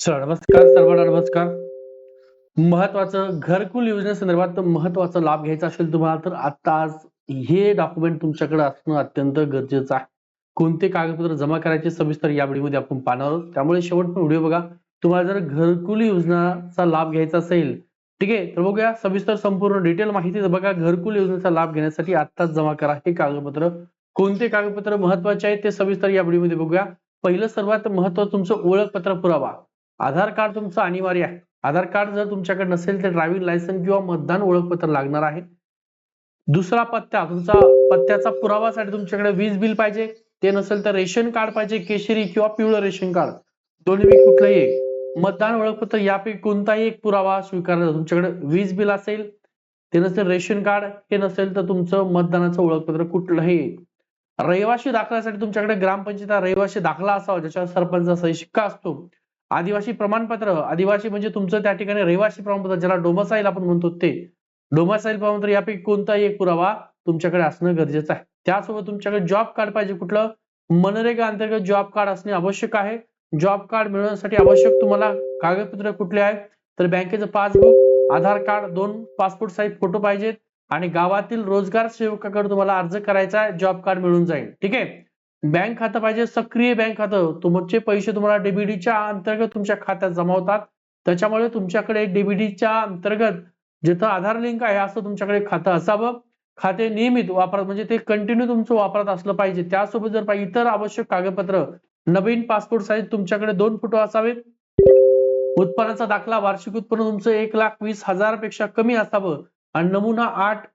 चला नमस्कार सर्वांना नमस्कार. महत्वाचं घरकुल योजनेसंदर्भात महत्त्वाचा लाभ घ्यायचा असेल तुम्हाला तर आता आज हे डॉक्युमेंट तुमच्याकडे असणं अत्यंत गरजेचं आहे. कोणते कागदपत्र जमा करायचे सविस्तर या व्हिडिओमध्ये आपण पाहणार आहोत. त्यामुळे शेवटपर्यंत व्हिडिओ बघा. तुम्हाला जर घरकुल योजनाचा लाभ घ्यायचा असेल ठीक आहे तर बघूया. सविस्तर संपूर्ण डिटेल माहिती बघा. घरकुल योजनेचा लाभ घेण्यासाठी आत्ताच जमा करा हे कागदपत्र. कोणते कागदपत्र महत्त्वाचे आहेत ते सविस्तर या व्हिडिओमध्ये बघूया. पहिलं सर्वात महत्वाचं तुमचं ओळखपत्र पुरावा. आधार कार्ड तुमचं अनिवार्य आहे. आधार कार्ड जर तुमच्याकडे नसेल तर ड्रायव्हिंग लायसन्स किंवा मतदान ओळखपत्र लागणार आहे. दुसरा पत्ता तुमचा पत्त्याचा पुरावासाठी तुमच्याकडे वीज बिल पाहिजे. ते नसेल तर रेशन कार्ड पाहिजे केशरी किंवा पिवळं रेशन कार्ड. दोन्ही कुठलंही एक. मतदान ओळखपत्र यापैकी कोणताही एक पुरावा स्वीकारला जातो. तुमच्याकडे वीज बिल असेल ते नसेल रेशन कार्ड हे नसेल तर तुमचं मतदानाचं ओळखपत्र कुठलंही एक. रहिवाशी दाखल्यासाठी तुमच्याकडे ग्रामपंचायत रहिवाशी दाखला असावा ज्याच्यावर सरपंचा सही शिक्का असतो. आदिवासी प्रमाणपत्र आदिवासी म्हणजे तुमचं त्या ठिकाणी रहिवासी प्रमाणपत्र ज्याला डोमसाईल आपण म्हणतो ते. डोमसाईल प्रमाणपत्र यापैकी कोणताही एक पुरावा तुमच्याकडे असणं गरजेचं आहे. त्यासोबत तुमच्याकडे जॉब कार्ड पाहिजे कुठलं? मनरेगा अंतर्गत जॉब कार्ड असणे आवश्यक आहे. जॉब कार्ड मिळवण्यासाठी आवश्यक तुम्हाला कागदपत्र कुठले आहेत? तर बँकेचं पासबुक आधार कार्ड दोन पासपोर्ट साईज फोटो पाहिजेत आणि गावातील रोजगार सेवकाकडे तुम्हाला अर्ज करायचा आहे जॉब कार्ड मिळून जाईल. ठीक आहे? बँक खातं पाहिजे सक्रिय बँक खातं. तुमचे पैसे तुम्हाला डीबीडीच्या अंतर्गत तुमच्या खात्यात जमा होतात त्याच्यामुळे तुमच्याकडे डीबीडीच्या अंतर्गत जिथं आधार लिंक आहे असं तुमच्याकडे खातं असावं. खाते नियमित वापरात म्हणजे ते कंटिन्यू तुमचं वापरात असलं पाहिजे. त्यासोबत जर पाहिजे इतर आवश्यक कागदपत्र नवीन पासपोर्ट साईज तुमच्याकडे दोन फोटो असावेत. उत्पन्नाचा दाखला वार्षिक उत्पन्न तुमचं एक लाख वीस हजारपेक्षा कमी असावं. आणि नमुना आठ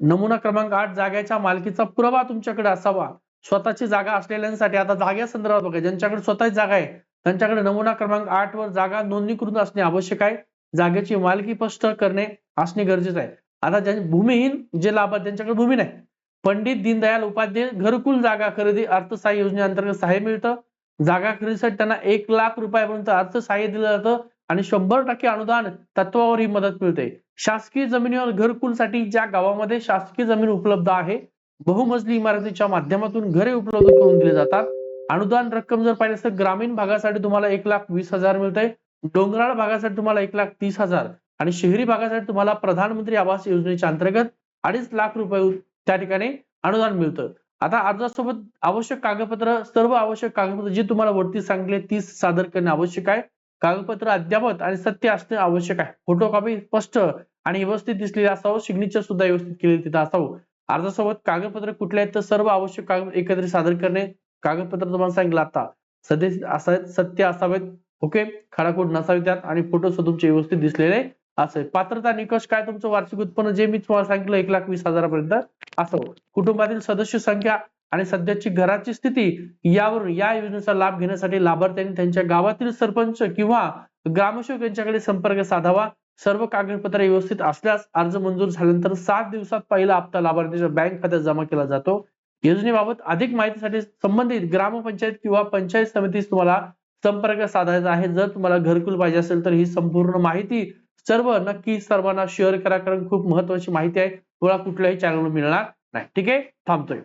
नमुना क्रमांक आठ जागेच्या मालकीचा पुरावा तुमच्याकडे असावा. स्वतःची जागा असलेल्यांसाठी. आता जाग्या संदर्भात बघा ज्यांच्याकडे स्वतःची जागा आहे त्यांच्याकडे नमुना क्रमांक आठ वर जागा नोंदणीकृत असणे आवश्यक आहे. जागेची मालकी स्पष्ट करणे असणे गरजेचं आहे. आता भूमिहीन जे लाभार्थी त्यांच्याकडे भूमी नाही. पंडित दीनदयाल उपाध्याय घरकुल जागा खरेदी अर्थसहाय्य योजनेअंतर्गत सहाय्य मिळतं. जागा खरेदीसाठी त्यांना एक लाख रुपयापर्यंत अर्थसहाय्य दिलं जातं आणि शंभर टक्के अनुदान तत्वावर ही मदत मिळते. शासकीय जमिनीवर घरकुलसाठी ज्या गावामध्ये शासकीय जमीन उपलब्ध आहे बहुमजली इमारतीच्या माध्यमातून घरे उपलब्ध करून दिले जातात. अनुदान रक्कम जर पाहिजे तर ग्रामीण भागासाठी तुम्हाला एक लाख वीस हजार मिळते डोंगराळ भागासाठी तुम्हाला एक लाख तीस हजार. आणि शहरी भागासाठी तुम्हाला प्रधानमंत्री आवास योजनेच्या अंतर्गत अडीच लाख रुपये त्या ठिकाणी अनुदान मिळतं. आता अर्जासोबत आवश्यक कागदपत्र सर्व आवश्यक कागदपत्र जे तुम्हाला वरती सांगितले ती सादर करणे आवश्यक आहे. कागदपत्र अद्यावत आणि सत्य असणे आवश्यक आहे. फोटोकॉपी स्पष्ट आणि व्यवस्थित दिसलेले असावं सिग्नेचर सुद्धा व्यवस्थित केलेले तिथं असावं. अर्जासोबत कागदपत्र कुठले आहेत तर सर्व आवश्यक कागद एकत्रित सादर करणे. कागदपत्र तुम्हाला सांगितलं आता. सध्या असावेत सत्य असावेत. ओके? खडाखोड नसावे त्यात आणि फोटो सुद्धा तुमचे व्यवस्थित दिसलेले असे पात्रता निकष काय तुमचं वार्षिक उत्पन्न? जे मी तुम्हाला सांगितलं एक लाख वीस हजारापर्यंत असं. कुटुंबातील सदस्य संख्या आणि सध्याची घराची स्थिती यावरून या योजनेचा लाभ घेण्यासाठी लाभार्थ्यांनी त्यांच्या गावातील सरपंच किंवा ग्रामसेवक यांच्याकडे संपर्क साधावा. सर्व कागदपत्रे व्यवस्थित असल्यास अर्ज मंजूर झाल्यानंतर सात दिवसात पहिला हप्ता लाभार्थीच्या बँक खात्यात जमा केला जातो. योजनेबाबत अधिक माहितीसाठी संबंधित ग्रामपंचायत किंवा पंचायत समितीस तुम्हाला संपर्क साधायचा आहे. जर तुम्हाला घरकुल पाहिजे असेल तर ही संपूर्ण माहिती सर्व नक्की सर्वांना शेअर करा. कारण खूप महत्वाची माहिती आहे. तुम्हाला कुठल्याही चॅनलवर मिळणार नाही. ठीक आहे? थांबतोय.